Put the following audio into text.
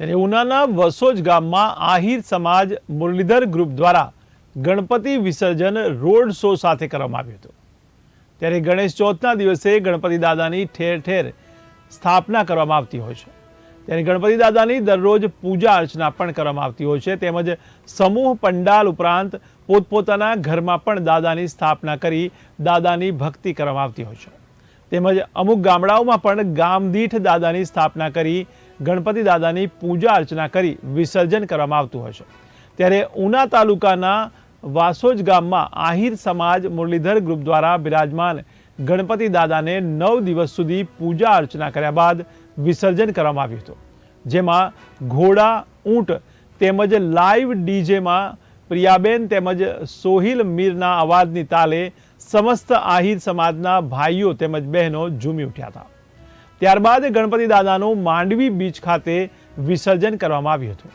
ત્યારે ઉનાના વસોજ ગામમાં આહિર સમાજ મુરલીધર ગ્રુપ દ્વારા ગણપતિ વિસર્જન રોડ શો સાથે કરવામાં આવ્યું હતું. ત્યારે ગણેશ ચોથના દિવસે ગણપતિ દાદાની ઠેર ઠેર સ્થાપના કરવામાં આવતી હોય છે. ત્યારે ગણપતિ દાદાની દરરોજ પૂજા અર્ચના પણ કરવામાં આવતી હોય છે. તેમજ સમૂહ પંડાલ ઉપરાંત પોતપોતાના ઘરમાં પણ દાદાની સ્થાપના કરી દાદાની ભક્તિ કરવામાં આવતી હોય છે. તેમજ અમુક ગામડાઓમાં પણ ગામદીઠ દાદાની સ્થાપના કરી ગણપતિ દાદાની પૂજા અર્ચના કરી વિસર્જન કરવામાં આવતું હશે ત્યારે ઉના તાલુકાના વાસોજ ગામમાં આહિર સમાજ મુરલીધર ગ્રુપ દ્વારા બિરાજમાન ગણપતિ દાદાને નવ દિવસ સુધી પૂજા અર્ચના કર્યા બાદ વિસર્જન કરવામાં આવ્યું હતું. જેમાં ઘોડા, ઊંટ તેમજ લાઈવ ડીજેમાં પ્રિયાબેન તેમજ સોહિલ મીરના અવાજની તાલે સમસ્ત આહિર સમાજના ભાઈઓ તેમજ બહેનો ઝૂમી ઉઠ્યા હતા. ત્યારબાદ ગણપતિ દાદાનું માંડવી બીચ ખાતે વિસર્જન કરવામાં આવ્યું હતું.